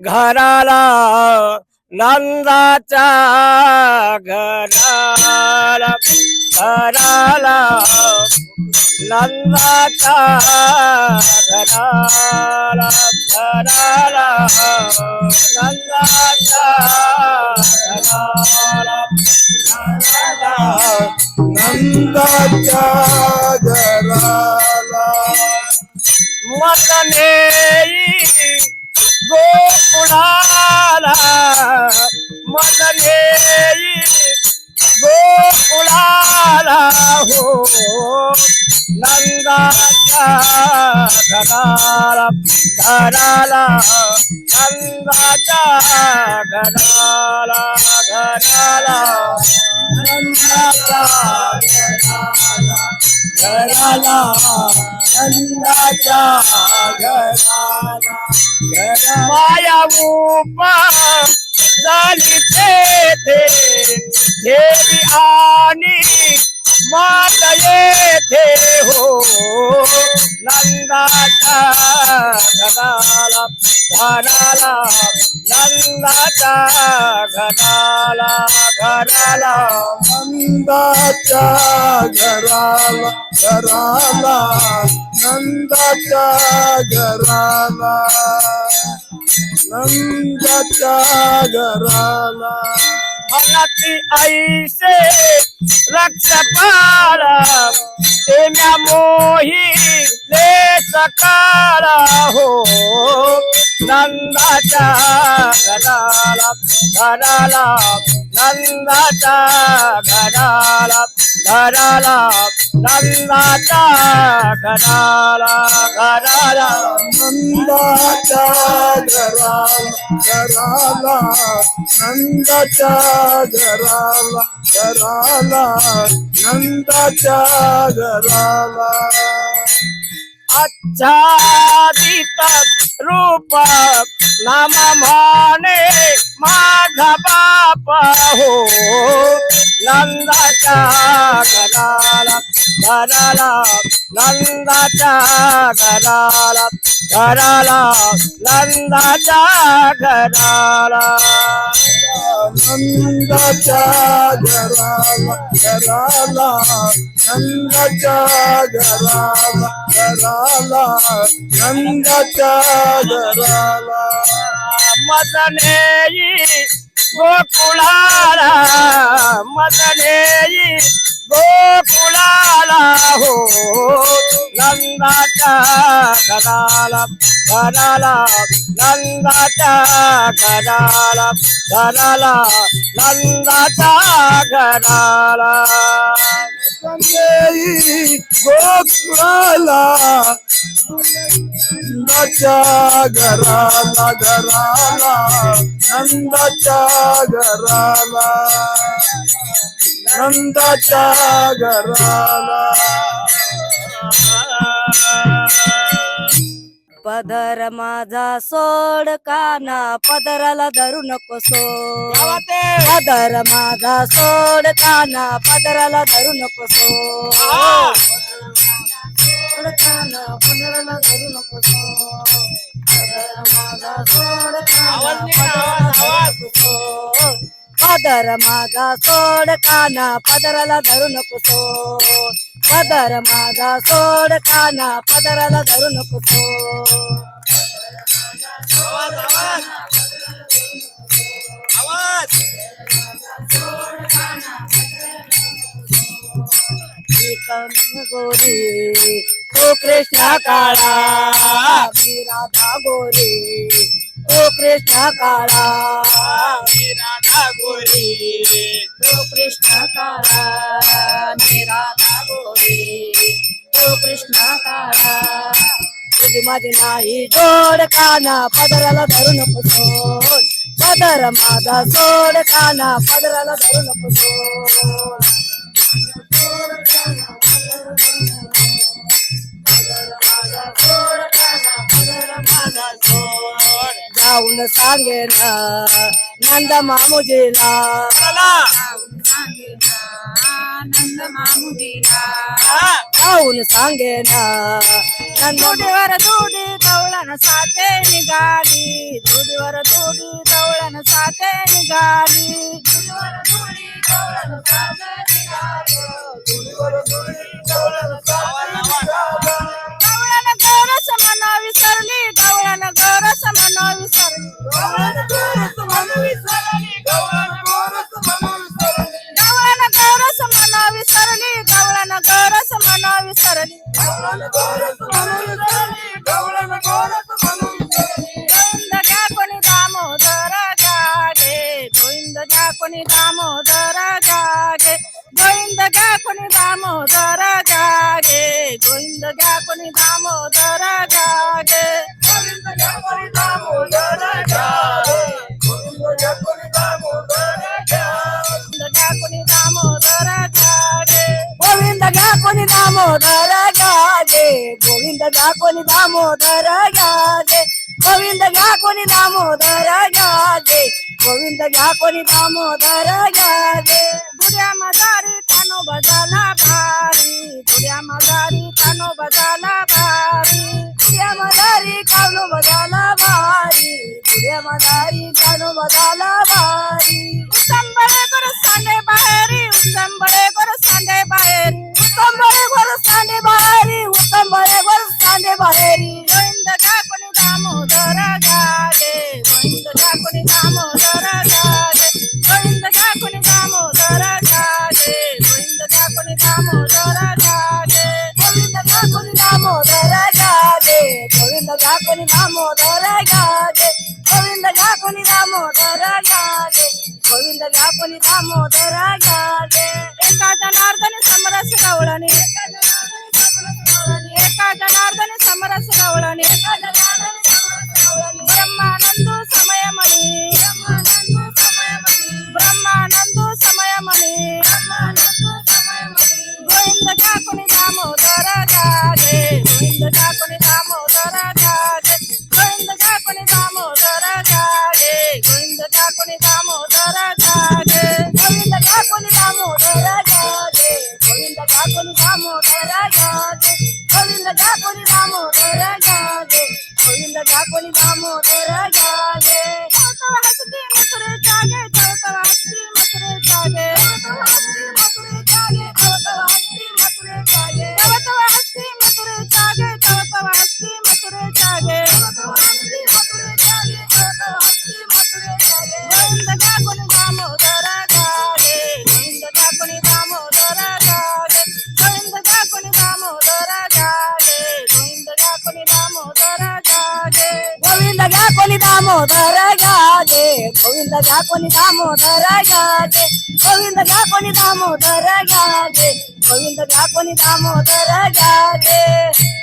घराला नंदाच्या घराला घराला नंदाच्या घराला घराला नंदाच्या हो नंदा घराला घराला नंदाचा घराला घराला नंदाचा घराला नंदाचा घराला माया उपा झाली ते देवी आणि मात येथे हो नंदाच्या घराला घराला नंदाच्या घराला घराला नंदाच्या घराला घराला नंदाच्या घराला नंदाच्या घराला मनाची आईसे रक्ष पाळा तेम्या मोही ले सकाळा हो. नंदाच्या घराला घराला नंदाच्या घराला घराला नंदाच्या घराला घराला. नंदाच्या घराला घराला. नंदाच्या घराला घराला. नंदाच्या घराला. आच्छादित रूप नाम म्हणे माझा बाप हो. नंदाच्या घराला கரலாம் நந்தாச்சா கராலம் கரலாம் நந்தாச்சா கராலாம் நந்தாச்சா கராலம் கராலாம் நந்தாச்சா கராலம் கராலாம் நந்தாச்சா கராலாம் மதனேயி கோகுலால மத karalam karalam nandata karalam karalam nandata karalam Sunday Gokurala Nandacha Garala Garala Nandacha Garala Nandacha Garala पदर माझा सोड काना पदराला धरू नको सोड. पदर माझा सोड काना पदराला धरू नको सोड. सोड काना पदराला धरू नको सोड. पदर माझा सोड काना पदराला धरू नको सोड. पदर माझा सोड काना पदराला धरू नको सोड पदर माझा सोड काना पदराला धरू नको सोड गोरी ओ कृष्ण काळा मी राधा गोरी ओ कृष्ण काळा राधा गोरी. ओ कृष्ण काळा. मी राधा गोरी. ओ कृष्ण काळा. तुझी माझी नाही जोड काना पदराला धरू नको सोड. पदर माझा सोड काना पदराला धरू नको जाऊन सांगेन नंद मामुजीला जाऊन सांगेन नंदोडीवर दुडी दवळण साते निघाली. दुडीवर दुडी दवळण साते निघाली. दुडीवर दुडी दवळण साते निघाली. दुडीवर दुडी दवळण साते Gopinda gopinda mo daraja ke, Gopinda gopinda mo daraja ke, Gopinda gopinda mo daraja ke, Gopinda Govind घ्या कोणी दामोदर जागे गोविंद घ्या कोणी दामोदर जागे गोविंद घ्या कोणी दामोदर जागे बुड्या मदारी कानो बजाला भारी बुड्या मदारी कानो बजाला भारी बुड्या मदारी कानो बजाला भारी बुड्या मदारी कानो बजाला भारी उसंबळे कर सांडे बाहेरी उसंबळे బలేరి గోవింద కాకుని దామోదర గారే గోవింద కాకుని దామోదర గారే గోవింద కాకుని దామోదర గారే గోవింద కాకుని దామోదర గారే గోవింద కాకుని దామోదర గారే గోవింద కాకుని దామోదర గారే గోవింద కాకుని దామోదర గారే గోవింద కాకుని దామోదర గారే ఏకాదనార్దన సమరస గౌడని ఏకాదన జనార్దన సమరస రావడానికి ঠাকুর দামোদর গাবে গোবিন্দ ঠাকুর দামোদর दामोदर गाजे गोविंद गा कोणी दामोदर गाजे गोविंद गा कोणी दामोदर गाजे गोविंद गा कोणी दामोदर गाजे